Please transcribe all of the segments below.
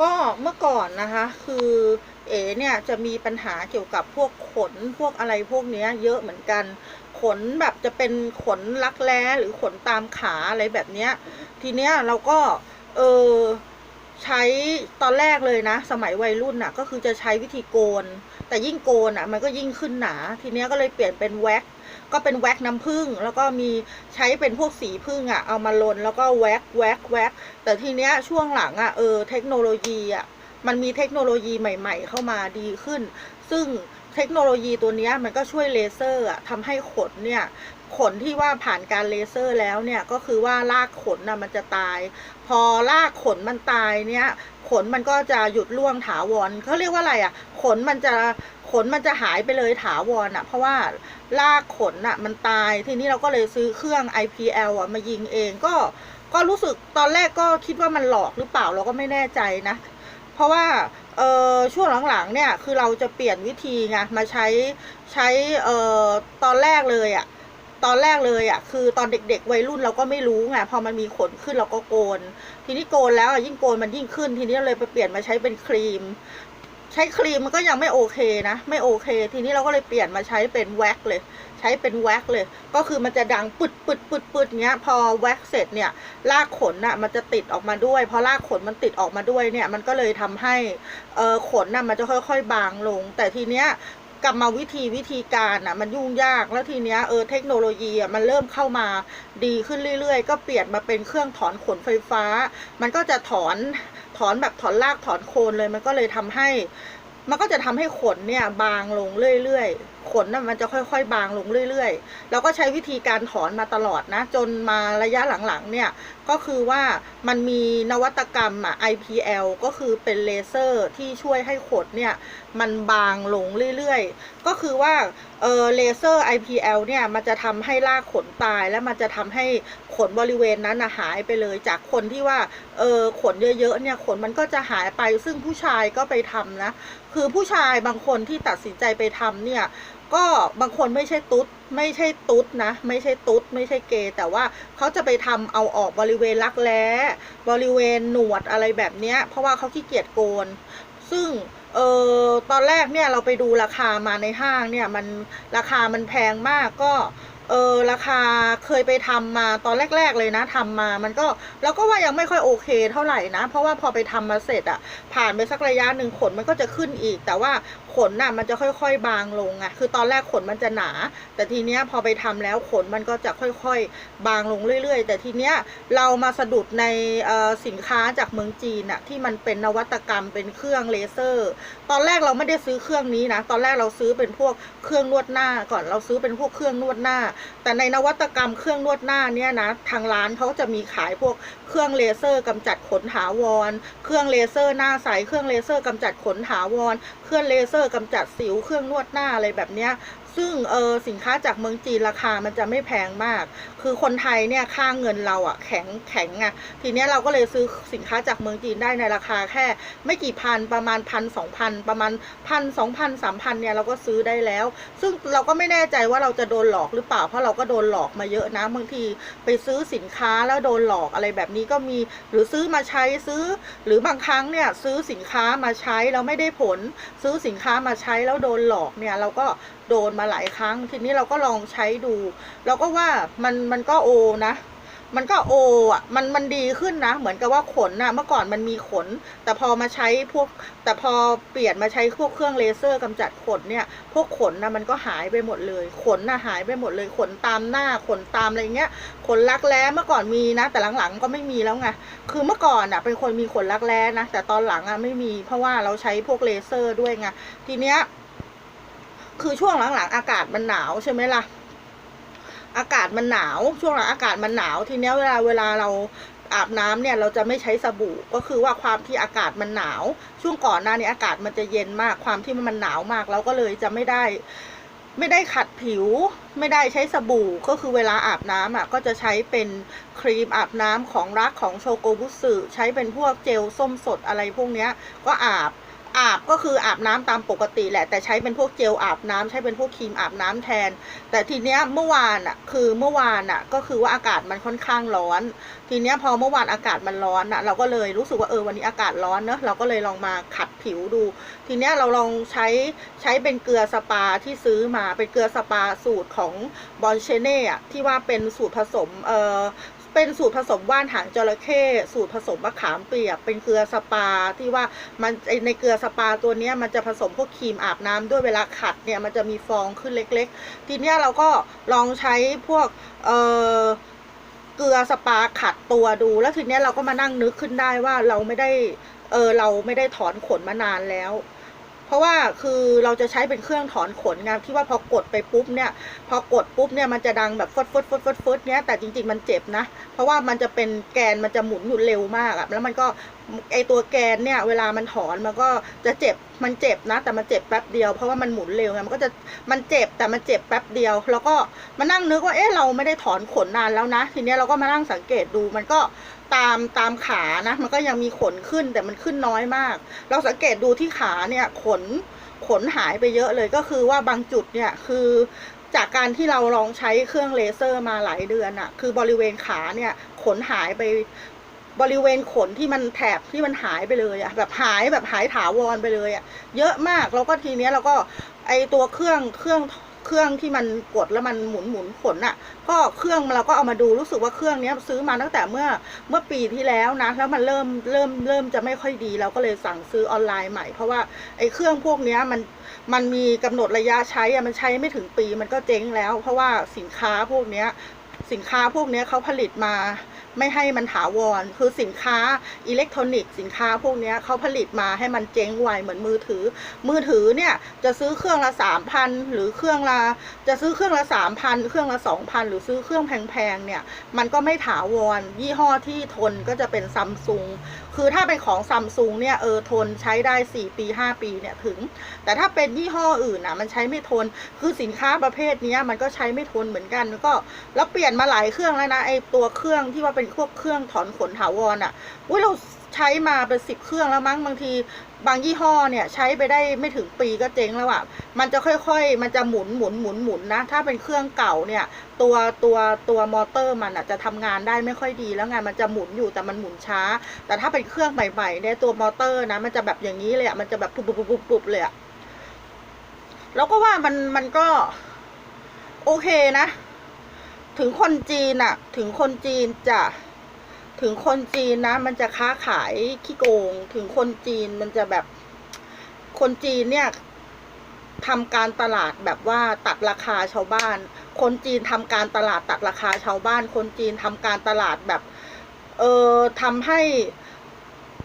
ก็เมื่อก่อนนะคะ คือเอ๋เนี่ยจะมีปัญหาเกี่ยวกับพวกขนพวกอะไรพวกเนี้ยเยอะเหมือนกัน ขนแบบจะเป็นขนรักแร้หรือขนตามขาอะไรแบบเนี้ย ทีเนี้ยเราก็เออใช้ตอนแรกเลยนะ สมัยวัยรุ่นน่ะก็คือจะใช้วิธีโกน แต่ยิ่งโกนอะมันก็ยิ่งขึ้นหนา ทีเนี้ยก็เลยเปลี่ยนเป็นแว็ก ก็เป็นแว็กน้ำผึ้งแล้วก็มีใช้เป็นพวกสีผึ้งอะเอามาลนแล้วก็แว็กแว็กแว็กแต่ทีเนี้ยช่วงหลังอะเออเทคโนโลยีอะมันมีเทคโนโลยีใหม่ ๆ เข้ามาดีขึ้น ซึ่งเทคโนโลยีตัวเนี้ยมันก็ช่วยเลเซอร์อะทำให้ขนเนี่ย ขนที่ว่าผ่านการเลเซอร์แล้วเนี่ยก็คือว่ารากขนน่ะมันจะตาย พอรากขนมันตายเนี่ยขนมันก็จะหยุดร่วงถาวรเขาเรียกว่าอะไรอะ ขนมันจะขนมันจะหายไปเลยถาวรอะ เพราะว่ารากขนอะมันตายทีนี้เราก็เลยซื้อเครื่อง IPL อะมายิงเองก็ก็รู้สึกตอนแรกก็คิดว่ามันหลอกหรือเปล่าเราก็ไม่แน่ใจนะ เพราะว่าเออช่วงหลังๆเนี่ยคือเราจะเปลี่ยนวิธีไงมาใช้ใช้เออตอนแรกเลยอะ ตอนแรกเลยอะคือตอนเด็ก ๆ วัยรุ่นเราก็ไม่รู้ไงพอมันมีขนขึ้นเราก็โกน ทีนี้โกนแล้วยิ่งโกนมันยิ่งขึ้น ทีนี้เลยไปเปลี่ยนมาใช้เป็นครีม ใช้ครีมมันก็ยังไม่โอเคนะ ไม่โอเค ทีนี้เราก็เลยเปลี่ยนมาใช้เป็นแว็กเลย ใช้เป็นแว็กเลย ก็คือมันจะดังปึดปึดปึดปึดเงี้ย พอแว็กเสร็จเนี่ยรากขนน่ะมันจะติดออกมาด้วยพอรากขนมันติดออกมาด้วยเนี่ย มันก็เลยทำให้เออขนน่ะมันจะค่อย ๆ บางลง แต่ทีเนี้ย กรรมวิธีวิธีการอะมันยุ่งยากแล้วทีเนี้ยเออเทคโนโลยีอะมันเริ่มเข้ามาดีขึ้นเรื่อยๆ ก็เปลี่ยนมาเป็นเครื่องถอนขนไฟฟ้า มันก็จะถอนถอนแบบถอนรากถอนโคนเลยมันก็เลยทำให้ มันก็จะทำให้ขนเนี่ยบางลงเรื่อยๆ ขนน่ะมันจะค่อยๆ บางลงเรื่อยๆเราก็ใช้วิธีการถอนมาตลอดนะ จนมาระยะหลังๆเนี่ยก็คือว่ามันมีนวัตกรรมอะ IPL ก็คือเป็นเลเซอร์ที่ช่วยให้ขนเนี่ย มันบางลงเรื่อยๆ ก็คือว่าเออเลเซอร์ IPL เนี่ย มันจะทำให้รากขนตายและมันจะทำให้ขนบริเวณนั้นนะหายไปเลยจากคนที่ว่าเออขนเยอะๆเนี่ยขนมันก็จะหายไปซึ่งผู้ชายก็ไปทำนะ คือผู้ชายบางคนที่ตัดสินใจไปทำเนี่ยก็บางคนไม่ใช่ตุ๊ดไม่ใช่ตุ๊ดนะ ไม่ใช่ตุ๊ดไม่ใช่เกย์แต่ว่าเขาจะไปทำเอาออกบริเวณรักแร้บริเวณหนวดอะไรแบบเนี้ยเพราะว่าเขาขี้เกียจโกน ซึ่ง เออตอนแรกเนี่ยเราไปดูราคามาในห้างเนี่ยมันราคามันแพงมากก็ เออราคาเคยไปทำมาตอนแรก ๆ เลยนะทำมามันก็เราก็ว่ายังไม่ค่อยโอเคเท่าไหร่นะ เพราะว่าพอไปทำมาเสร็จอะผ่านไปสักระยะหนึ่งขนมันก็จะขึ้นอีก แต่ว่าขนน่ะมันจะค่อยๆบางลงอะคือตอนแรกขนมันจะหนา แต่ทีเนี้ยพอไปทำแล้วขนมันก็จะค่อยๆ บางลงเรื่อย ๆ แต่ทีเนี้ยเรามาสะดุดในอ่อสินค้าจากเมืองจีนอะที่มันเป็นนวัตกรรมเป็นเครื่องเลเซอร์ ตอนแรกเราไม่ได้ซื้อเครื่องนี้นะ ตอนแรกเราซื้อเป็นพวกเครื่องนวดหน้าก่อนเราซื้อเป็นพวกเครื่องนวดหน้าแต่ในนวัตกรรมเครื่องนวดหน้าเนี่ยนะทางร้านเขาจะมีขายพวกเครื่องเลเซอร์กำจัดขนถาวร เครื่องเลเซอร์หน้าใส เครื่องเลเซอร์กำจัดขนถาวร เครื่องเลเซอร์กำจัดสิว เครื่องนวดหน้าอะไรแบบเนี้ย ซึ่งเออสินค้าจากเมืองจีนราคามันจะไม่แพงมาก คือคนไทยเนี่ยค่าเงินเราอะแข็งแข็งอะทีเนี้ยเราก็เลยซื้อสินค้าจากเมืองจีนได้ในราคาแค่ ไม่กี่พันประมาณพันสองพันประมาณพันสองพันสามพันเนี่ยเราก็ซื้อได้แล้ว ซึ่งเราก็ไม่แน่ใจว่าเราจะโดนหลอกหรือเปล่าเพราะเราก็โดนหลอกมาเยอะนะบางทีไปซื้อสินค้าแล้วโดนหลอกอะไรแบบนี้ก็มี หรือซื้อมาใช้ซื้อ หรือบางครั้งเนี่ยซื้อสินค้ามาใช้แล้วไม่ได้ผล ซื้อสินค้ามาใช้แล้วโดนหลอกเนี่ยเราก็โดนมาหลายครั้ง ทีนี้เราก็ลองใช้ดู เราก็ว่ามันมันก็โอนะ มันก็โออะมันมันดีขึ้นนะ เหมือนกับว่าขนน่ะเมื่อก่อนมันมีขน แต่พอมาใช้พวก แต่พอเปลี่ยนมาใช้พวกเครื่องเลเซอร์กำจัดขนเนี่ย พวกขนนะมันก็หายไปหมดเลย ขนน่ะหายไปหมดเลยขนตามหน้าขนตามอะไรเงี้ยขนรักแร้เมื่อก่อนมีนะ แต่หลังๆก็ไม่มีแล้วไงคือเมื่อก่อนอะเป็นคนมีขนรักแร้นะแต่ตอนหลังอะไม่มี เพราะว่าเราใช้พวกเลเซอร์ด้วยไงทีเนี้ย คือช่วงหลังๆ อากาศมันหนาวใช่ไหมล่ะ อากาศมันหนาว ช่วงหลังอากาศมันหนาว ทีเนี้ยเวลาเวลาเราอาบน้ำเนี่ยเราจะไม่ใช้สบู่ก็คือว่าความที่อากาศมันหนาว ช่วงก่อนหน้านี้อากาศมันจะเย็นมากความที่มันหนาวมาก เราก็เลยจะไม่ได้ ไม่ได้ขัดผิว ไม่ได้ใช้สบู่ ก็คือเวลาอาบน้ำอะก็จะใช้เป็นครีมอาบน้ำของรักของโชโกบุสึใช้เป็นพวกเจลส้มสดอะไรพวกเนี้ย ก็อาบ อาบก็คืออาบน้ำตามปกติแหละ แต่ใช้เป็นพวกเจลอาบน้ำใช้เป็นพวกครีมอาบน้ำแทน แต่ทีเนี้ยเมื่อวานอะคือเมื่อวานอะก็คือว่าอากาศมันค่อนข้างร้อน ทีเนี้ยพอเมื่อวานอากาศมันร้อนอะเราก็เลยรู้สึกว่าเออวันนี้อากาศร้อนเนอะเราก็เลยลองมาขัดผิวดู ทีเนี้ยเราลองใช้ใช้เป็นเกลือสปาที่ซื้อมาเป็นเกลือสปาสูตรของบอนเชเน่อะที่ว่าเป็นสูตรผสมเออ เป็นสูตรผสมว่านหางจระเข้สูตรผสมมะขามเปียก เป็นเกลือสปาที่ว่ามันในเกลือสปาตัวนี้มันจะผสมพวกครีมอาบน้ำด้วยเวลาขัดเนี่ยมันจะมีฟองขึ้นเล็ก ๆ ทีเนี้ยเราก็ลองใช้พวกเออเกลือสปาขัดตัวดู แล้วทีเนี้ยเราก็มานั่งนึกขึ้นได้ว่าเราไม่ได้เออเราไม่ได้ถอนขนมานานแล้ว เพราะว่าคือเราจะใช้เป็นเครื่องถอนขนไงที่ว่าพอกดไปปุ๊บเนี่ย พอกดปุ๊บเนี่ยมันจะดังแบบฟดฟดฟดฟดฟดเนี้ยแต่จริง ๆ มันเจ็บนะ เพราะว่ามันจะเป็นแกนมันจะหมุนอยู่เร็วมากอะแล้วมันก็ไอตัวแกนเนี่ย เวลามันถอนมันก็จะเจ็บมันเจ็บนะ แต่มันเจ็บแป๊บเดียวเพราะว่ามันหมุนเร็วไงมันก็จะมันเจ็บแต่มันเจ็บแป๊บเดียว แล้วก็มานั่งนึกว่าเอ๊ะเราไม่ได้ถอนขนนานแล้วนะ ทีเนี้ยเราก็มานั่งสังเกตดูมันก็ ตามตามขานะ มันก็ยังมีขนขึ้นแต่มันขึ้นน้อยมาก เราสังเกตดูที่ขาเนี่ยขนขนหายไปเยอะเลยก็คือว่าบางจุดเนี่ยคือจากการที่เราลองใช้เครื่องเลเซอร์มาหลายเดือนอะคือบริเวณขาเนี่ยขนหายไปบริเวณขนที่มันแถบที่มันหายไปเลยอะแบบหายแบบหายถาวรไปเลยอะเยอะมากแล้วก็ทีเนี้ยเราก็ไอตัวเครื่องเครื่อง เครื่องที่มันกดแล้วมันหมุนหมุนขนอะก็เครื่องเราก็เอามาดูรู้สึกว่าเครื่องเนี้ยซื้อมาตั้งแต่เมื่อเมื่อปีที่แล้วนะแล้วมันเริ่มเริ่มเริ่มจะไม่ค่อยดีเราก็เลยสั่งซื้อออนไลน์ใหม่ เพราะว่าไอ้เครื่องพวกเนี้ยมันมันมีกำหนดระยะใช้อะมันใช้ไม่ถึงปีมันก็เจ๊งแล้ว เพราะว่าสินค้าพวกเนี้ยสินค้าพวกเนี้ยเขาผลิตมา ไม่ให้มันถาวร คือสินค้าอิเล็กทรอนิกส์สินค้าพวกนี้เขาผลิตมาให้มันเจ๊งไวเหมือนมือถือ มือถือเนี่ยจะซื้อเครื่องละสามพันหรือเครื่องละจะซื้อเครื่องละสามพันเครื่องละสองพันหรือซื้อเครื่องแพงๆเนี่ยมันก็ไม่ถาวร ยี่ห้อที่ทนก็จะเป็นซัมซุง คือถ้าเป็นของซัมซุงเนี่ยเออทนใช้ได้ 4 ปี 5 ปีเนี่ยถึง แต่ถ้าเป็นยี่ห้ออื่นอะมันใช้ไม่ทน คือสินค้าประเภทนี้มันก็ใช้ไม่ทนเหมือนกันแล้วก็แล้วเปลี่ยนมาหลายเครื่องแล้วนะไอตัวเครื่องที่ว่าเป็นพวกเครื่องถอนขนถาวรอะอุ้ยเราใช้มาเป็นสิบเครื่องแล้วมั้งบางที บางยี่ห้อเนี่ยใช้ไปได้ไม่ถึงปีก็เจ๊งแล้วอะมันจะค่อยๆ มันจะหมุนหมุนหมุนหมุนนะ ถ้าเป็นเครื่องเก่าเนี่ยตัวตัวตัวมอเตอร์มันอะจะทำงานได้ไม่ค่อยดี แล้วไงมันจะหมุนอยู่แต่มันหมุนช้า แต่ถ้าเป็นเครื่องใหม่ๆเนี่ยตัวมอเตอร์นะมันจะแบบอย่างนี้เลยอะมันจะแบบปุบปุบปุบปุบเลยอะแล้วก็ว่ามันมันก็โอเคนะ ถึงคนจีนอะถึงคนจีนจะ ถึงคนจีนนะ มันจะค้าขายขี้โกง ถึงคนจีนมันจะแบบ คนจีนเนี่ยทำการตลาดแบบว่าตัดราคาชาวบ้าน คนจีนทำการตลาดตัดราคาชาวบ้าน คนจีนทำการตลาดแบบ เออทำให้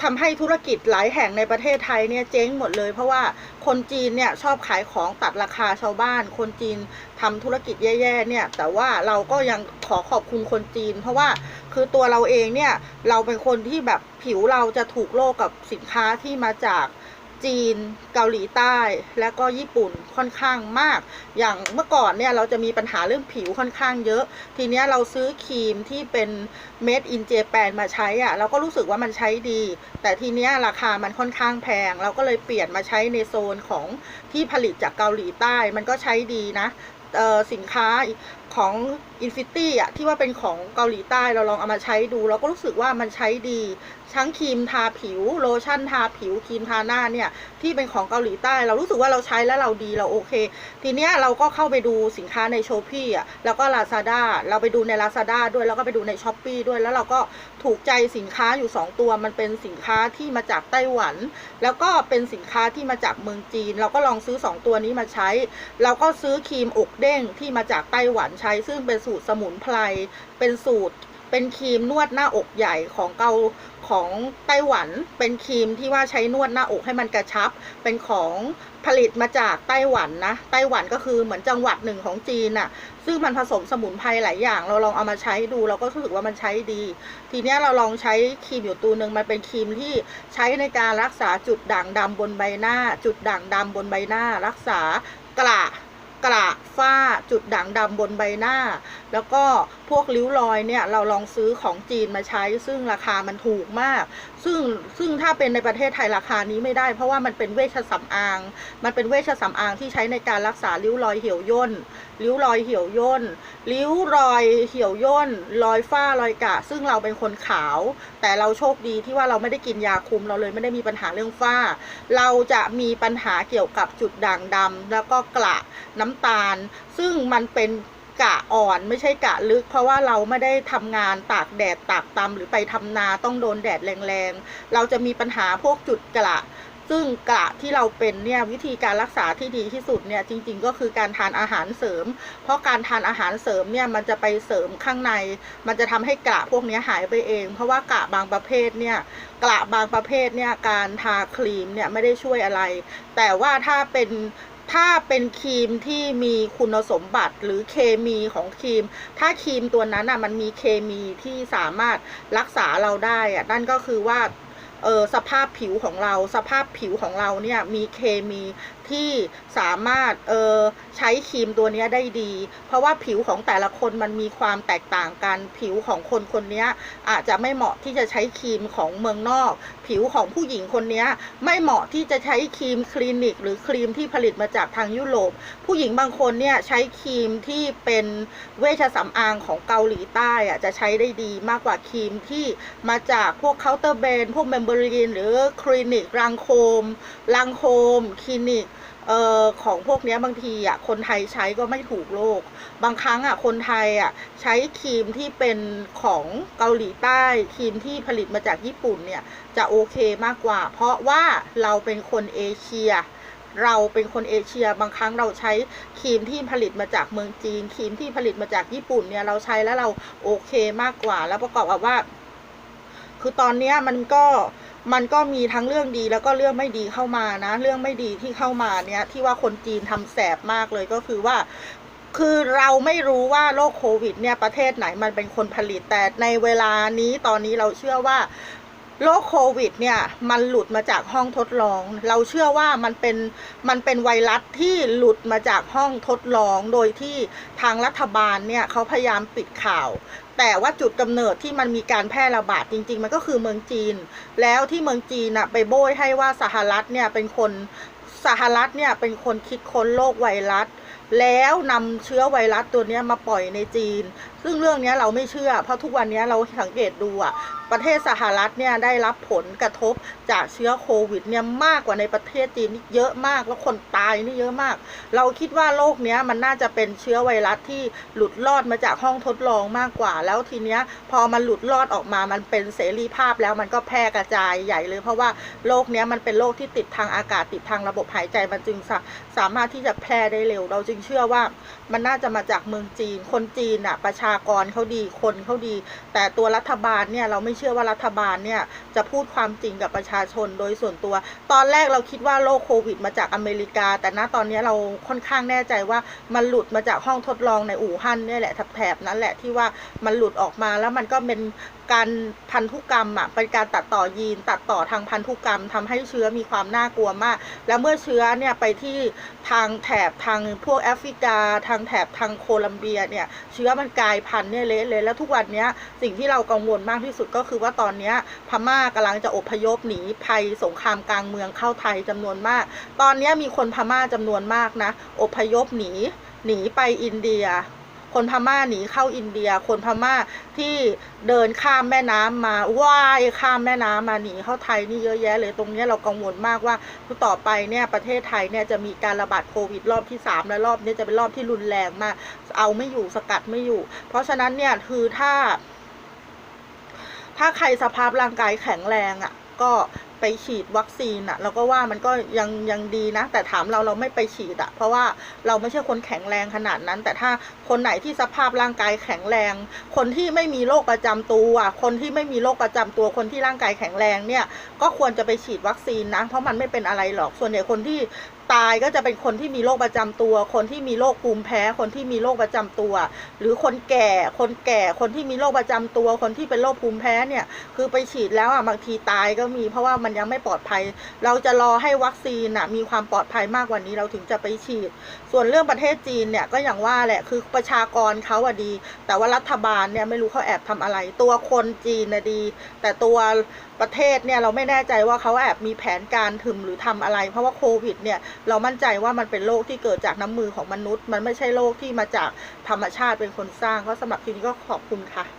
ทำให้ธุรกิจหลายแห่งในประเทศไทยเนี่ยเจ๊งหมดเลย เพราะว่าคนจีนเนี่ยชอบขายของตัดราคาชาวบ้าน คนจีนทำธุรกิจแย่ๆเนี่ย แต่ว่าเราก็ยังขอขอบคุณคนจีน เพราะว่าคือตัวเราเองเนี่ยเราเป็นคนที่แบบผิวเราจะถูกโลกกับสินค้าที่มาจาก จีน เกาหลีใต้ และก็ญี่ปุ่นค่อนข้างมาก อย่างเมื่อก่อนเนี่ยเราจะมีปัญหาเรื่องผิวค่อนข้างเยอะ ทีเนี้ยเราซื้อครีมที่เป็น made in Japan มาใช้อะ่ะเราก็รู้สึกว่ามันใช้ดี แต่ทีเนี้ยราคามันค่อนข้างแพง เราก็เลยเปลี่ยนมาใช้ในโซนของที่ผลิตจากเกาหลีใต้ มันก็ใช้ดีนะสินค้าของ Infinity อะที่ว่าเป็นของเกาหลีใต้เราลองเอามาใช้ดู เราก็รู้สึกว่ามันใช้ดี ทั้งครีมทาผิวโลชั่นทาผิวครีมทาหน้าเนี่ย ที่เป็นของเกาหลีใต้ เรารู้สึกว่าเราใช้แล้วเราดีเราโอเค ทีเนี้ยเราก็เข้าไปดูสินค้าในโชปี้อะแล้วก็ Lazada เราไปดูใน Lazada ด้วยแล้วก็ไปดูใน s h อ p e e ด้วยแล้วเราก็ถูกใจสินค้าอยู่ 2 ตัวมันเป็นสินค้าที่มาจากไต้หวัน แล้วก็เป็นสินค้าที่มาจากเมืองจีน เราก็ลองซื้อ 2 ตัวนี้มาใช้ เราก็ซื้อครีมอกเด้งที่มาจากไต้หวันใช้ ซึ่งเป็นสูตรสมุนไพรเป็นสูตรเป็นครีมนวดหน้าอกใหญ่ของเกา ของไต้หวันเป็นครีมที่ว่าใช้นวดหน้าอกให้มันกระชับ เป็นของผลิตมาจากไต้หวันนะ ไต้หวันก็คือเหมือนจังหวัดหนึ่งของจีนน่ะ ซึ่งมันผสมสมุนไพรหลายอย่าง เราลองเอามาใช้ดูเราก็รู้สึกว่ามันใช้ดี ทีเนี้ยเราลองใช้ครีมอยู่ตัวหนึ่งมันเป็นครีมที่ใช้ในการรักษาจุดด่างดำบนใบหน้า จุดด่างดำบนใบหน้า รักษากระ กระฝ้าจุดด่างดำบนใบหน้า แล้วก็พวกริ้วรอยเนี่ยเราลองซื้อของจีนมาใช้ซึ่งราคามันถูกมาก ซึ่งซึ่งถ้าเป็นในประเทศไทยราคานี้ไม่ได้ เพราะว่ามันเป็นเวชสำอาง มันเป็นเวชสำอางที่ใช้ในการรักษาริ้วรอยเหี่ยวย่น ริ้วรอยเหี่ยวย่น ริ้วรอยเหี่ยวย่น รอยฝ้ารอยกระซึ่งเราเป็นคนขาว แต่เราโชคดีที่ว่าเราไม่ได้กินยาคุมเราเลยไม่ได้มีปัญหาเรื่องฝ้า เราจะมีปัญหาเกี่ยวกับจุดด่างดำแล้วก็กระน้ำตาล ซึ่งมันเป็น กะอ่อนไม่ใช่กะลึก เพราะว่าเราไม่ได้ทำงานตากแดดตากตำหรือไปทำนาต้องโดนแดดแรงๆ เราจะมีปัญหาพวกจุดกระซึ่งกระที่เราเป็นเนี่ยวิธีการรักษาที่ดีที่สุดเนี่ยจริง ๆ ก็คือการทานอาหารเสริม เพราะการทานอาหารเสริมเนี่ยมันจะไปเสริมข้างใน มันจะทำให้กระพวกนี้หายไปเอง เพราะว่ากระบางประเภทเนี่ยกระบางประเภทเนี่ยการทาครีมเนี่ยไม่ได้ช่วยอะไร แต่ว่าถ้าเป็น ถ้าเป็นครีมที่มีคุณสมบัติหรือเคมีของครีม ถ้าครีมตัวนั้นอะมันมีเคมีที่สามารถรักษาเราได้อะนั่นก็คือว่าเออสภาพผิวของเราสภาพผิวของเราเนี่ยมีเคมี ที่สามารถเออใช้ครีมตัวนี้ได้ดี เพราะว่าผิวของแต่ละคนมันมีความแตกต่างกัน ผิวของคนคนนี้อาจจะไม่เหมาะที่จะใช้ครีมของเมืองนอก ผิวของผู้หญิงคนนี้ไม่เหมาะที่จะใช้ครีมคลินิก หรือครีมที่ผลิตมาจากทางยุโรป ผู้หญิงบางคนเนี่ยใช้ครีมที่เป็นเวชสำอางของเกาหลีใต้อะจะใช้ได้ดีมากกว่าครีมที่มาจากพวกเคาน์เตอร์แบนพวกเมมเบอรีนหรือคลินิกรังโคมรังโคมคลินิกเอ่อของพวกนี้บางทีอะคนไทยใช้ก็ไม่ถูกโลก บางครั้งอะคนไทยอะใช้ครีมที่เป็นของเกาหลีใต้ครีมที่ผลิตมาจากญี่ปุ่นเนี่ยจะโอเคมากกว่า เพราะว่าเราเป็นคนเอเชีย เราเป็นคนเอเชียบางครั้งเราใช้ครีมที่ผลิตมาจากเมืองจีนครีมที่ผลิตมาจากญี่ปุ่นเนี่ยเราใช้แล้วเราโอเคมากกว่า แล้วประกอบกับว่า คือตอนนี้มันก็ มันก็มีทั้งเรื่องดีแล้วก็เรื่องไม่ดีเข้ามานะ เรื่องไม่ดีที่เข้ามาเนี่ยที่ว่าคนจีนทำแสบมากเลยก็คือว่า คือเราไม่รู้ว่าโรคโควิดเนี่ยประเทศไหนมันเป็นคนผลิตแต่ในเวลานี้ตอนนี้เราเชื่อว่า โรคโควิดเนี่ยมันหลุดมาจากห้องทดลอง เราเชื่อว่ามันเป็นมันเป็นไวรัสที่หลุดมาจากห้องทดลอง โดยที่ทางรัฐบาลเนี่ยเขาพยายามปิดข่าว แต่ว่าจุดกำเนิดที่มันมีการแพร่ระบาดจริง ๆ มันก็คือเมืองจีน แล้วที่เมืองจีนน่ะไปโบยให้ว่าสหรัฐเนี่ยเป็นคนสหรัฐเนี่ยเป็นคนคิดค้นโรคไวรัสแล้วนำเชื้อไวรัสตัวนี้มาปล่อยในจีนซึ่งเรื่องนี้เราไม่เชื่อ เพราะทุกวันนี้เราสังเกตดูอะประเทศสหรัฐเนี่ยได้รับผลกระทบจากเชื้อโควิดเนี่ยมากกว่าในประเทศจีนนี่เยอะมากแล้วคนตายนี่เยอะมาก เราคิดว่าโรคเนี้ยมันน่าจะเป็นเชื้อไวรัสที่หลุดรอดมาจากห้องทดลองมากกว่า แล้วทีเนี้ยพอมันหลุดรอดออกมามันเป็นเสรีภาพแล้วมันก็แพร่กระจายใหญ่เลย เพราะว่าโรคเนี้ยมันเป็นโรคที่ติดทางอากาศติดทางระบบหายใจมันจึงสาสามารถที่จะแพร่ได้เร็ว เราจึงเชื่อว่ามันน่าจะมาจากเมืองจีน คนจีนอะประชากรเขาดีคนเขาดี แต่ตัวรัฐบาลเนี่ยเราไม่เชื่อว่ารัฐบาลเนี่ยจะพูดความจริงกับประชาชนโดยส่วนตัว ตอนแรกเราคิดว่าโรคโควิดมาจากอเมริกา แต่ณตอนนี้เราค่อนข้างแน่ใจว่ามันหลุดมาจากห้องทดลองในอู่ฮั่นเนี่ยแหละแถบๆนั้นแหละที่ว่ามันหลุดออกมาแล้วมันก็เป็น การพันธุกรรมอะเป็นการตัดต่อยีนตัดต่อทางพันธุกรรมทำให้เชื้อมีความน่ากลัวมาก แล้วเมื่อเชื้อเนี่ยไปที่ทางแถบทางพวกแอฟริกา ทางแถบทางโคลัมเบียเนี่ยเชื้อมันกลายพันธุ์เนี่ยเละเลยแล้วทุกวันเนี้ยสิ่งที่เรากังวลมากที่สุดก็คือว่าตอนเนี้ยพม่ากำลังจะอพยพหนีภัยสงครามกลางเมืองเข้าไทยจำนวนมาก ตอนนี้มีคนพม่าจำนวนมากนะอพยพหนีหนีไปอินเดีย คนพม่าหนีเข้าอินเดีย คนพม่าที่เดินข้ามแม่น้ำมาว่ายข้ามแม่น้ำมาหนีเข้าไทยนี่เยอะแยะเลยตรงนี้เรากังวลมากว่าต่อไปเนี่ยประเทศไทยเนี่ยจะมีการระบาดโควิดรอบที่สามและรอบนี้จะเป็นรอบที่รุนแรงมาก เอาไม่อยู่สกัดไม่อยู่ เพราะฉะนั้นเนี่ยคือถ้า ถ้าใครสภาพร่างกายแข็งแรงอะก็ ไปฉีดวัคซีนอะเราก็ว่ามันก็ยังยังดีนะ แต่ถามเราเราไม่ไปฉีดอะเพราะว่าเราไม่ใช่คนแข็งแรงขนาดนั้น แต่ถ้าคนไหนที่สภาพร่างกายแข็งแรง คนที่ไม่มีโรคประจำตัวคนที่ไม่มีโรคประจำตัวคนที่ร่างกายแข็งแรงเนี่ยก็ควรจะไปฉีดวัคซีนนะ เพราะมันไม่เป็นอะไรหรอกส่วนใหญ่คนที่ ตายก็จะเป็นคนที่มีโรคประจำตัว คนที่มีโรคภูมิแพ้ คนที่มีโรคประจำตัว หรือคนแก่ คนแก่ คนที่มีโรคประจำตัว คนที่เป็นโรคภูมิแพ้เนี่ย คือไปฉีดแล้วอะบางทีตายก็มี เพราะว่ามันยังไม่ปลอดภัย เราจะรอให้วัคซีนน่ะมีความปลอดภัยมากกว่านี้เราถึงจะไปฉีด ส่วนเรื่องประเทศจีนเนี่ยก็อย่างว่าแหละ คือประชากรเขาอะดี แต่ว่ารัฐบาลเนี่ยไม่รู้เขาแอบทำอะไร ตัวคนจีนนะดี แต่ตัว ประเทศเนี่ยเราไม่แน่ใจว่าเขาแอบมีแผนการถึมหรือทำอะไร เพราะว่าโควิดเนี่ยเรามั่นใจว่ามันเป็นโรคที่เกิดจากน้ำมือของมนุษย์ มันไม่ใช่โรคที่มาจากธรรมชาติเป็นคนสร้างก็สำหรับทีนี้ก็ขอบคุณค่ะ